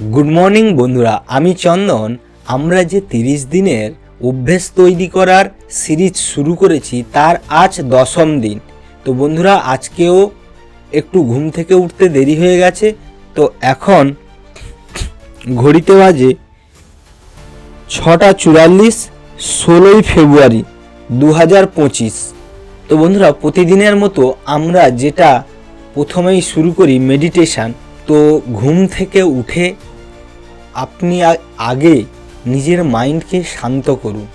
Good morning বন্ধুরা। আমি চন্দন। আমরা যে তিরিশ দিনের অভ্যেস তৈরি করার সিরিজ শুরু করেছি, তার আজ দশম দিন। তো বন্ধুরা, আজকেও একটু ঘুম থেকে উঠতে দেরি হয়ে গেছে। তো এখন ঘড়িতে বাজে ছটা চুরাল্লিশ ষোলোই ফেব্রুয়ারি দু হাজার পঁচিশ। তো বন্ধুরা, প্রতিদিনের মতো আমরা যেটা প্রথমেই শুরু করি মেডিটেশান তো ঘুম থেকে উঠে আপনি আগে নিজের মাইন্ডকে শান্ত করুন।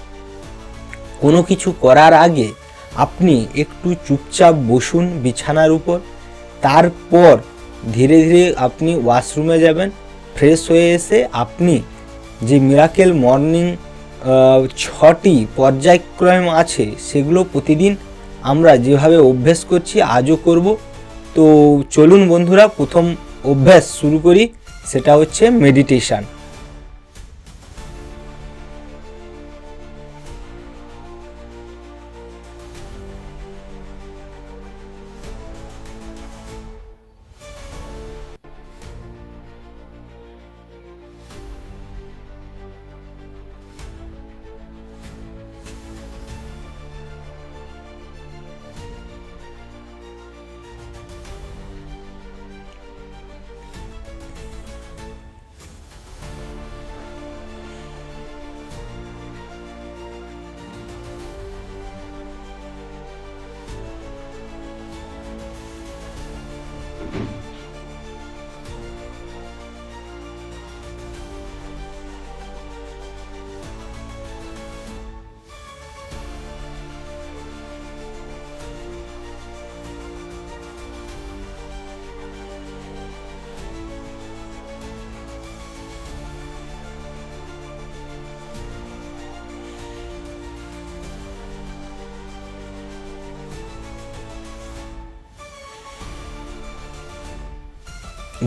কোনো কিছু করার আগে আপনি একটু চুপচাপ বসুন বিছানার উপর। তারপর ধীরে ধীরে আপনি ওয়াশরুমে যাবেন। ফ্রেশ হয়ে এসে আপনি যে মিরাকেল মর্নিং ছটি পর্যায়ক্রম আছে সেগুলো প্রতিদিন আমরা যেভাবে অভ্যেস করছি, আজও করব। তো চলুন বন্ধুরা, প্রথম অভ্যাস শুরু করি। সেটা হচ্ছে মেডিটেশান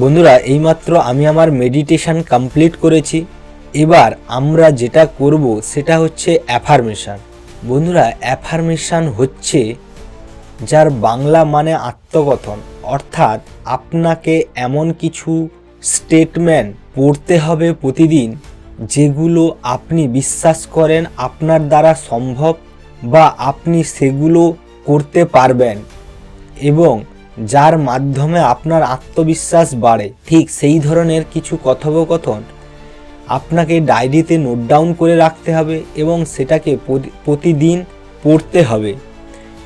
বন্ধুরা, এইমাত্র আমি আমার মেডিটেশন কমপ্লিট করেছি। এবার আমরা যেটা করব, সেটা হচ্ছে অ্যাফার্মেশান বন্ধুরা অ্যাফার্মেশান হচ্ছে যার বাংলা মানে আত্মকথন। অর্থাৎ আপনাকে এমন কিছু স্টেটমেন্ট পড়তে হবে প্রতিদিন, যেগুলো আপনি বিশ্বাস করেন আপনার দ্বারা সম্ভব বা আপনি সেগুলো করতে পারবেন। এবং যার মাধ্যমে আপনার আত্মবিশ্বাস বাড়ে। ঠিক সেই ধরনের কিছু কথোপকথন আপনাকে ডায়েরিতে নোট ডাউন করে রাখতে হবে এবং সেটাকে প্রতিদিন পড়তে হবে।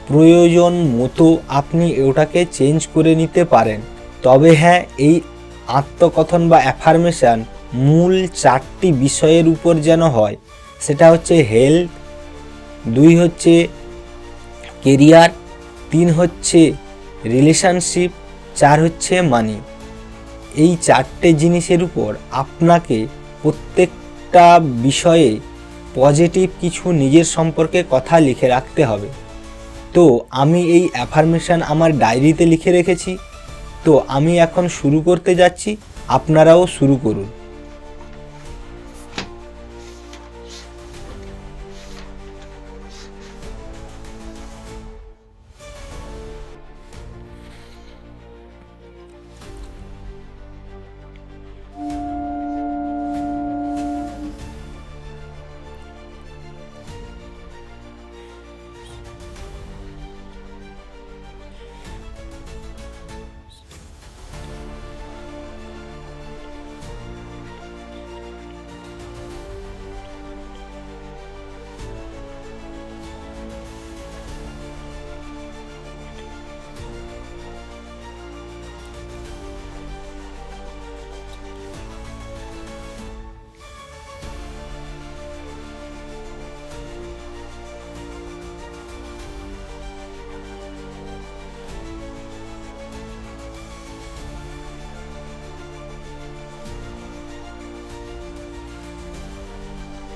প্রয়োজন মতো আপনি ওটাকে চেঞ্জ করে নিতে পারেন। তবে হ্যাঁ এই আত্মকথন বা অ্যাফার্মেশন মূল চারটি বিষয়ের উপর যেন হয়। সেটা হচ্ছে হেলথ, দুই হচ্ছে কেরিয়ার, তিন হচ্ছে রিলেশনশিপ চার হচ্ছে মানি এই চারটে জিনিসের উপর আপনাকে প্রত্যেকটা বিষয়ে পজিটিভ কিছু নিজের সম্পর্কে কথা লিখে রাখতে হবে। তো আমি এই অ্যাফার্মেশন আমার ডায়েরিতে লিখে রেখেছি। তো আমি এখন শুরু করতে যাচ্ছি। আপনারাও শুরু করুন।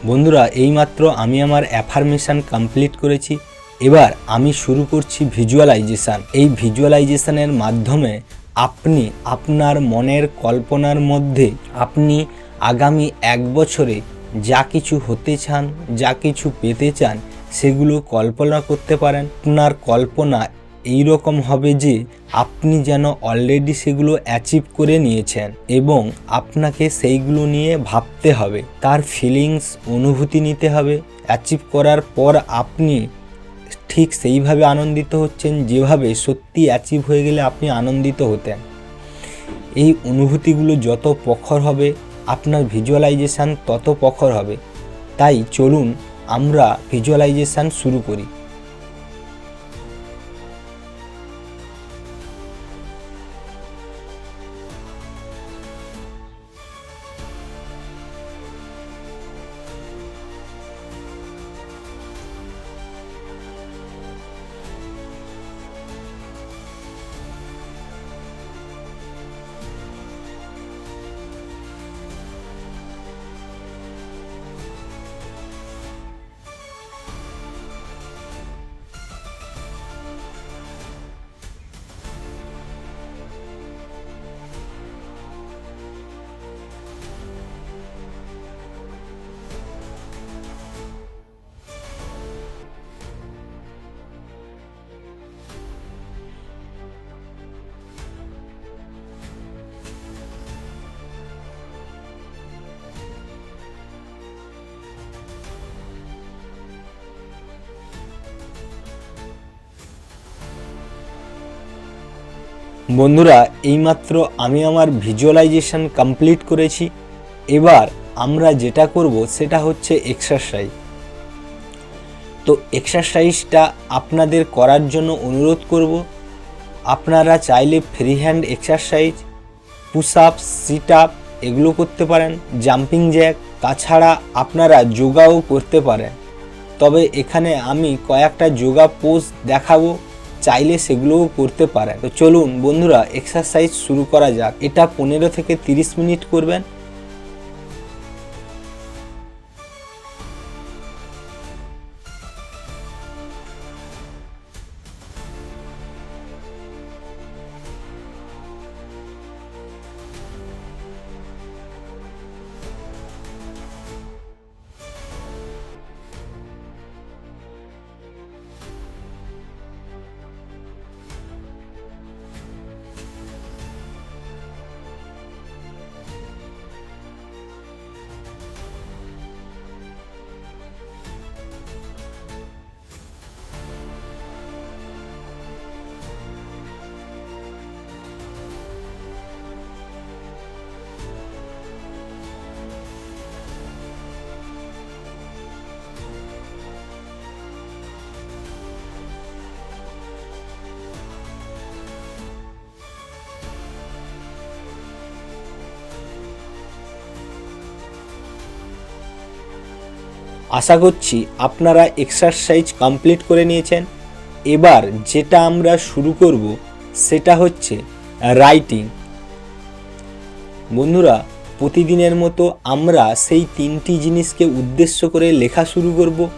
বন্ধুরা, এইমাত্র আমি আমার অ্যাফার্মেশন কমপ্লিট করেছি। এবার আমি শুরু করছি ভিজুয়ালাইজেশান। এই ভিজুয়ালাইজেশানের মাধ্যমে আপনি আপনার মনের কল্পনার মধ্যে আপনি আগামী এক বছরে যা কিছু হতে চান, যা কিছু পেতে চান, সেগুলো কল্পনা করতে পারেন। আপনার কল্পনা এই রকম হবে যে আপনি যেন অলরেডি সেগুলো অ্যাচিভ করে নিয়েছেন এবং আপনাকে সেইগুলো নিয়ে ভাবতে হবে। তার ফিলিংস অনুভূতি নিতে হবে। অ্যাচিভ করার পর আপনি ঠিক সেইভাবে আনন্দিত হচ্ছেন যেভাবে সত্যি অ্যাচিভ হয়ে গেলে আপনি আনন্দিত হতেন। এই অনুভূতিগুলো যত প্রখর হবে, আপনার ভিজুয়ালাইজেশান তত প্রখর হবে। তাই চলুন আমরা ভিজুয়ালাইজেশান শুরু করি। বন্ধুরা, এইমাত্র আমি আমার ভিজুয়ালাইজেশন কমপ্লিট করেছি। এবার আমরা যেটা করব, সেটা হচ্ছে এক্সারসাইজ তো এক্সারসাইজটা আপনাদের করার জন্য অনুরোধ করব। আপনারা চাইলে free hand exercise push up sit up এগুলো করতে পারেন জাম্পিং জ্যাক তাছাড়া আপনারা যোগাও করতে পারেন। তবে এখানে আমি কয়েকটা যোগা পোজ দেখাবো। চাইলে সেগুলোও করতে পারেন। তো চলুন বন্ধুরা এক্সারসাইজ শুরু করা যাক। এটা পনেরো থেকে তিরিশ মিনিট করবেন। আশা করছি আপনারা এক্সারসাইজ কমপ্লিট করে নিয়েছেন। এবার যেটা আমরা শুরু করব, সেটা হচ্ছে রাইটিং বন্ধুরা, প্রতিদিনের মতো আমরা সেই তিনটি জিনিসকে উদ্দেশ্য করে লেখা শুরু করব।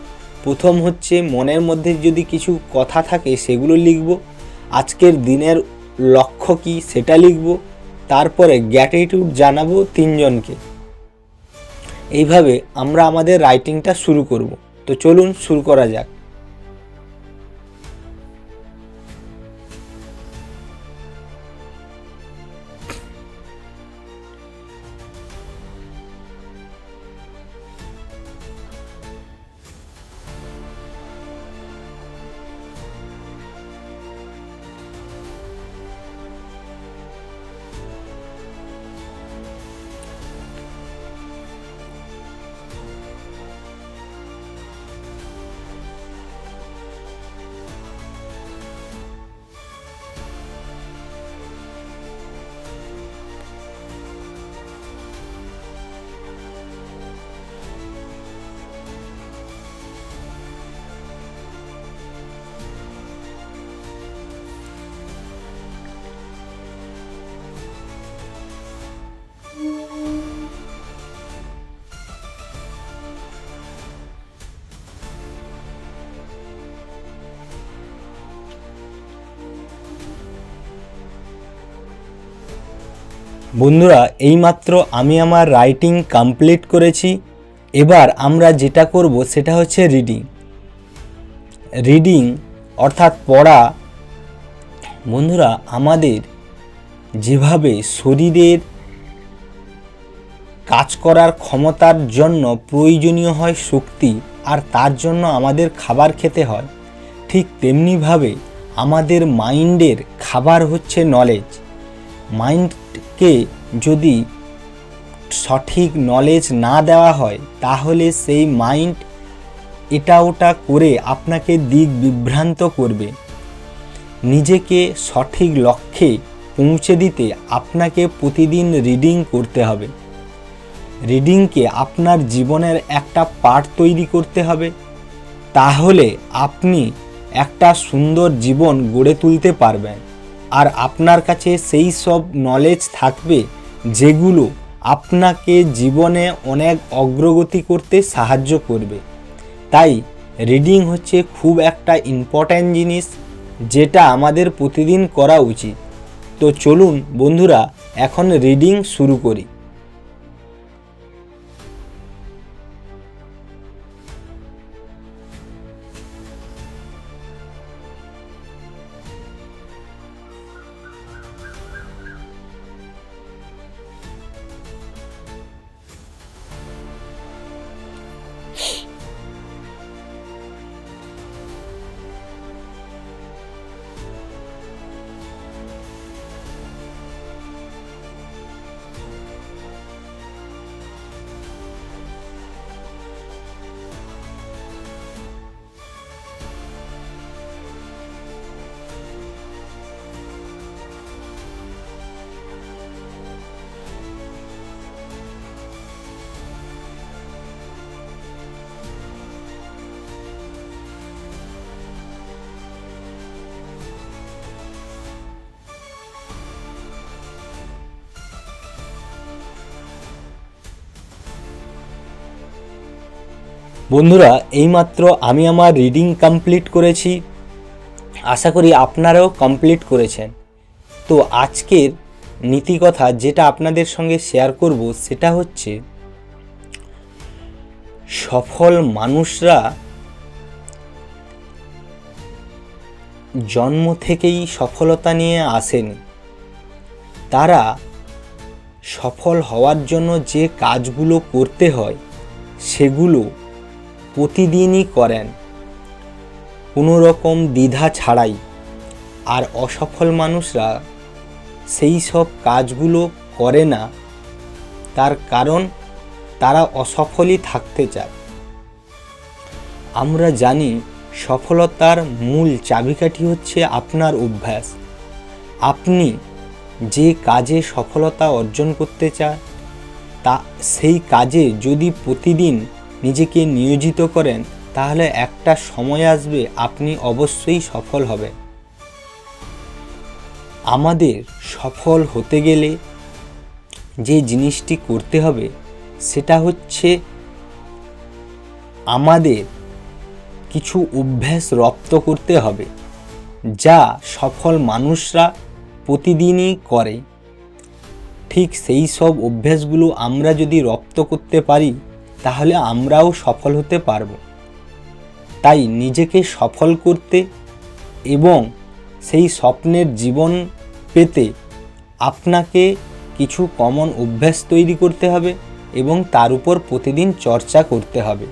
প্রথম হচ্ছে মনের মধ্যে যদি কিছু কথা থাকে সেগুলো লিখব। আজকের দিনের লক্ষ্য কী সেটা লিখব। তারপরে গ্র্যাটিটিউড জানাব তিনজনকে। এইভাবে আমরা আমাদের রাইটিংটা শুরু করব। তো চলুন শুরু করা যাক। বন্ধুরা, এইমাত্র আমি আমার রাইটিং কমপ্লিট করেছি। এবার আমরা যেটা করব সেটা হচ্ছে রিডিং রিডিং অর্থাৎ পড়া। বন্ধুরা, আমাদের যেভাবে শরীরের কাজ করার ক্ষমতার জন্য প্রয়োজনীয় হয় শক্তি, আর তার জন্য আমাদের খাবার খেতে হয়, ঠিক তেমনিভাবে আমাদের মাইন্ডের খাবার হচ্ছে নলেজ মাইন্ডকে যদি সঠিক নলেজ না দেওয়া হয়, তাহলে সেই মাইন্ড এটা ওটা করে আপনাকে দিক বিভ্রান্ত করবে। নিজেকে সঠিক লক্ষ্যে পৌঁছে দিতে আপনাকে প্রতিদিন রিডিং করতে হবে। রিডিংকে আপনার জীবনের একটা পার্ট তৈরি করতে হবে। তাহলে আপনি একটা সুন্দর জীবন গড়ে তুলতে পারবেন। আর আপনার কাছে সেই সব নলেজ থাকবে যেগুলো আপনাকে জীবনে অনেক অগ্রগতি করতে সাহায্য করবে। তাই রিডিং হচ্ছে খুব একটা ইম্পর্ট্যান্ট জিনিস যেটা আমাদের প্রতিদিন করা উচিত। তো চলুন বন্ধুরা, এখন রিডিং শুরু করি। বন্ধুরা, এইমাত্র আমি আমার রিডিং কমপ্লিট করেছি। আশা করি আপনারাও কমপ্লিট করেছেন। তো আজকের নীতিকথা যেটা আপনাদের সঙ্গে শেয়ার করব, সেটা হচ্ছে, সফল মানুষরা জন্ম থেকেই সফলতা নিয়ে আসেনি। তারা সফল হওয়ার জন্য যে কাজগুলো করতে হয়, সেগুলো প্রতিদিনই করেন। কোনো রকম দ্বিধা ছাড়াই। আর অসফল মানুষরা সেই সব কাজগুলো করে না। তার কারণ তারা অসফলই থাকতে চায়। আমরা জানি সফলতার মূল চাবিকাঠি হচ্ছে আপনার অভ্যাস। আপনি যে কাজে সফলতা অর্জন করতে চান, তা সেই কাজে যদি প্রতিদিন নিজেকে নিয়োজিত করেন, তাহলে একটা সময় আসবে আপনি অবশ্যই সফল হবেন আমাদের সফল হতে গেলে যে জিনিসটি করতে হবে, সেটা হচ্ছে আমাদের কিছু অভ্যাস রপ্ত করতে হবে, যা সফল মানুষরা প্রতিদিনই করে। ঠিক সেই সব অভ্যাসগুলো আমরা যদি রপ্ত করতে পারি তাহলে আমরাও সফল হতে পারব। তাই নিজেকে সফল করতে এবং সেই স্বপ্নের জীবন পেতে আপনাকে কিছু কমন অভ্যাস তৈরি করতে হবে এবং তার উপর প্রতিদিন চর্চা করতে হবে।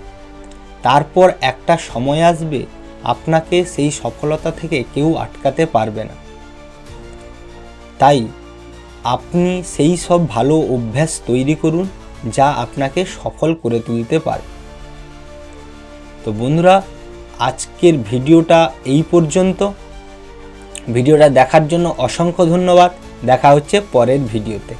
তারপর একটা সময় আসবে আপনাকে সেই সফলতা থেকে কেউ আটকাতে পারবে না। তাই আপনি সেই সব ভালো অভ্যাস তৈরি করুন যা আপনাকে সফল করে তুলতে পারে। তো বন্ধুরা, আজকের ভিডিওটা এই পর্যন্ত। ভিডিওটা দেখার জন্য অসংখ্য ধন্যবাদ। দেখা হচ্ছে পরের ভিডিওতে।